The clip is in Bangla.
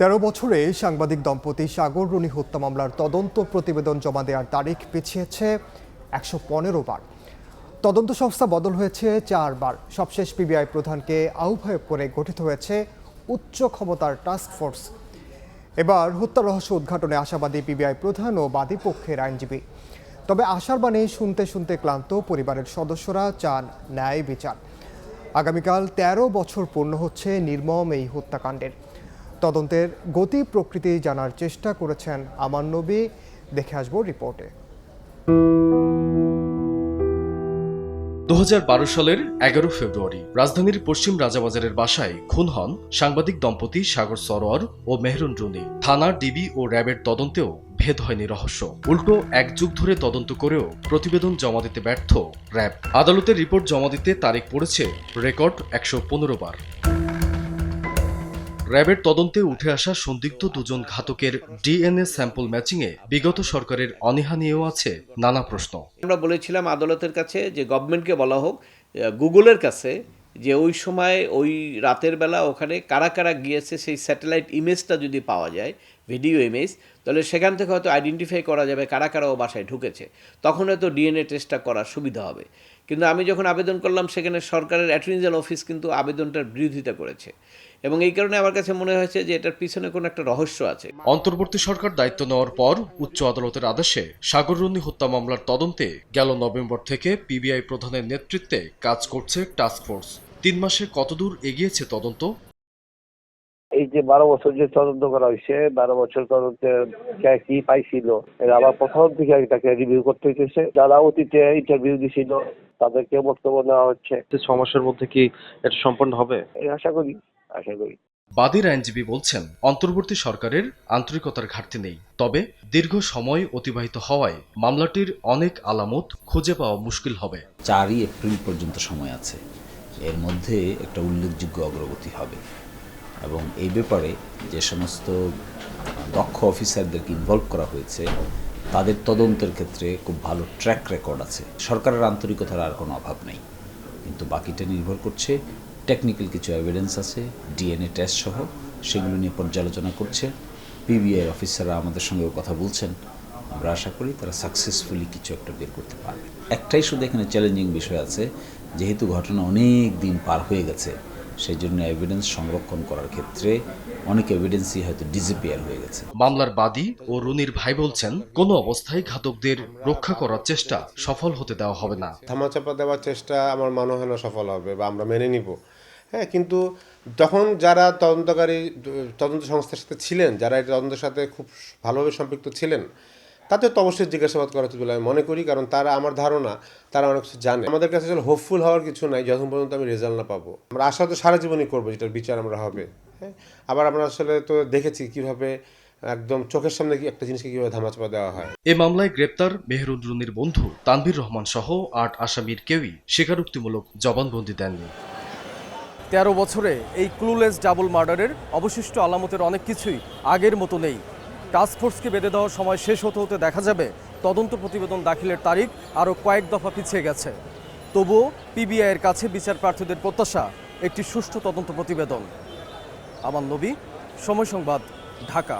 তেরো বছরে সাংবাদিক দম্পতি সাগর রুনি হত্যা মামলার তদন্ত প্রতিবেদন জমা দেওয়ার তারিখ পিছিয়েছে একশো পনেরো বার। তদন্ত সংস্থা বদল হয়েছে চারবার সবশেষ পিবিআই প্রধানকে আহ্বায়ক করে গঠিত হয়েছে উচ্চ ক্ষমতার টাস্ক ফোর্স এবার হত্যা রহস্য উদ্ঘাটনে আশাবাদী পিবিআই প্রধান ও বাদী পক্ষের আইনজীবী। তবে আশার বাণী শুনতে শুনতে ক্লান্ত পরিবারের সদস্যরা চান ন্যায় বিচার। আগামীকাল ১৩ বছর পূর্ণ হচ্ছে নির্মম এই হত্যাকাণ্ডের। তদন্তের গতি প্রকৃতি জানার চেষ্টা করেছেন আমান নবী। দেখে আসব রিপোর্টে। দু হাজার বারো সালের এগারো ফেব্রুয়ারি রাজধানীর পশ্চিম রাজাবাজারের বাসায় খুন হন সাংবাদিক দম্পতি সাগর সরোয়ার ও মেহরুন রুনি। থানার ডিবি ও র্যাবের তদন্তেও ভেদ হয়নি রহস্য। উল্টো এক যুগ ধরে তদন্ত করেও প্রতিবেদন জমা দিতে ব্যর্থ র্যাব। আদালতের রিপোর্ট জমা দিতে তারিখ পড়েছে রেকর্ড একশো পনেরো বার। র্যাবের তদন্তে উঠে আসা সন্দিগ্ধ দুজন ঘাতকের ডিএনএ স্যাম্পল ম্যাচিংয়ে বিগত সরকারের অনীহা নিয়েও আছে নানা প্রশ্ন। আমরা বলেছিলাম আদালতের কাছে যে গভর্নমেন্টকে বলা হোক গুগলের কাছে যে ওই সময়, ওই রাতের বেলা ওখানে কারা কারা গিয়েছে, সেই স্যাটেলাইট ইমেজটা যদি পাওয়া যায়, ভিডিও ইমেজ, তাহলে সেখান থেকে হয়তো আইডেন্টিফাই করা যাবে কারা কারা ও বাসায় ঢুকেছে। তখন হয়তো ডিএনএ টেস্টটা করার সুবিধা হবে। কিন্তু আমি যখন আবেদন করলাম, সেখানে সরকারের অ্যাটর্নি জেনারেল অফিস কিন্তু আবেদনটার বিরোধিতা করেছে। এবং এই কারণে আমার কাছে মনে হয়েছে যে এটার পিছনে কোনো একটা রহস্য আছে। অন্তর্বর্তী সরকার দায়িত্ব নেওয়ার পর উচ্চ আদালতের আদেশে সাগররুনি হত্যা মামলার তদন্তে গেল নভেম্বর থেকে পিবিআই প্রধানের নেতৃত্বে কাজ করছে টাস্ক ফোর্স তিন মাসে কতদূর এগিয়েছে তদন্ত? এই যে বারো বছর যে তদন্ত করা হয়েছে বারো বছর তদন্তে কি পাইছিল এর আবার প্রথম থেকে এটাকে রিভিউ করতে হইতেছে। যারা অতীতে ইন্টারভিউ দিছিল তাদেরকে বক্তব্য নেওয়া হচ্ছে। ছ মাসের মধ্যে কি এটা সম্পন্ন হবে? এই আশা করি। আশা করি। বাদীর আইনজীবী বলছেন অন্তর্বর্তী সরকারের আন্তরিকতার ঘাটতি নেই তবে দীর্ঘ সময় অতিবাহিত হওয়ায় মামলাটির অনেক আলামত খুঁজে পাওয়া মুশকিল হবে। চারই এপ্রিল পর্যন্ত সময় আছে। এর মধ্যে একটা উল্লেখযোগ্য অগ্রগতি হবে। এবং এই ব্যাপারে যে সমস্ত দক্ষ অফিসারদেরকে ইনভলভ করা হয়েছে তাদের তদন্তের ক্ষেত্রে খুব ভালো ট্র্যাক রেকর্ড আছে। সরকারের আন্তরিকতার আর কোনো অভাব নেই। কিন্তু বাকিটা নির্ভর করছে টেকনিক্যাল কিছু এভিডেন্স আছে ডিএনএ টেস্ট সহ সেগুলো নিয়ে পর্যালোচনা করছে। পিবিআই অফিসাররা আমাদের সঙ্গেও কথা বলছেন। আমরা আশা করি তারা সাকসেসফুলি কিছু একটা বের করতে পারবে। একটাই শুধু এখানে চ্যালেঞ্জিং বিষয় আছে যেহেতু ঘটনা অনেক দিন পার হয়ে গেছে সেই জন্য এভিডেন্স সংরক্ষণ করার ক্ষেত্রে অনেক এভিডেন্সই হয়তো ডিজিপিয়ার হয়ে গেছে। মামলার বাদী ও রুনির ভাই বলছেন কোনো অবস্থায় ঘাতকদের রক্ষা করার চেষ্টা সফল হতে দেওয়া হবে না। থামাচাপা দেওয়ার চেষ্টা আমার মনে হয় না সফল হবে বা আমরা মেনে নিব। হ্যাঁ কিন্তু তখন যারা তদন্তকারী, তদন্ত সংস্থার সাথে ছিলেন, যারা এই তদন্তের সাথে খুব ভালোভাবে সম্পৃক্ত ছিলেন তাদের তো অবশ্যই জিজ্ঞাসাবাদ করা উচিত বলে আমি মনে করি, কারণ তারা আমার ধারণা, তারা অনেক কিছু জানে। আমাদের কাছে আসলে হোপফুল হওয়ার কিছু নাই যখন পর্যন্ত আমি রেজাল্ট না পাবো। আমরা আশা তো সারা জীবনই করব, যেটার বিচার আমরা হবে। হ্যাঁ আবার আমরা আসলে তো দেখেছি কীভাবে একদম চোখের সামনে একটা জিনিসকে কীভাবে ধামাচাপা দেওয়া হয়। এ মামলায় গ্রেপ্তার মেহরুন রুনির বন্ধু তানভীর রহমান সহ আট আসামির কেউই স্বীকারোক্তিমূলক জবানবন্দি দেননি। তেরো বছরে এই ক্লুলেস ডাবল মার্ডারের অবশিষ্ট আলামতের অনেক কিছুই আগের মতো নেই। টাস্কফোর্সকে বেঁধে দেওয়ার সময় শেষ হতে হতে দেখা যাবে তদন্ত প্রতিবেদন দাখিলের তারিখ আরও কয়েক দফা পিছিয়ে গেছে। তবুও পিবিআইয়ের কাছে বিচার প্রার্থীদের প্রত্যাশা, একটি সুষ্ঠু তদন্ত প্রতিবেদন। আমার নবী, সময় সংবাদ, ঢাকা।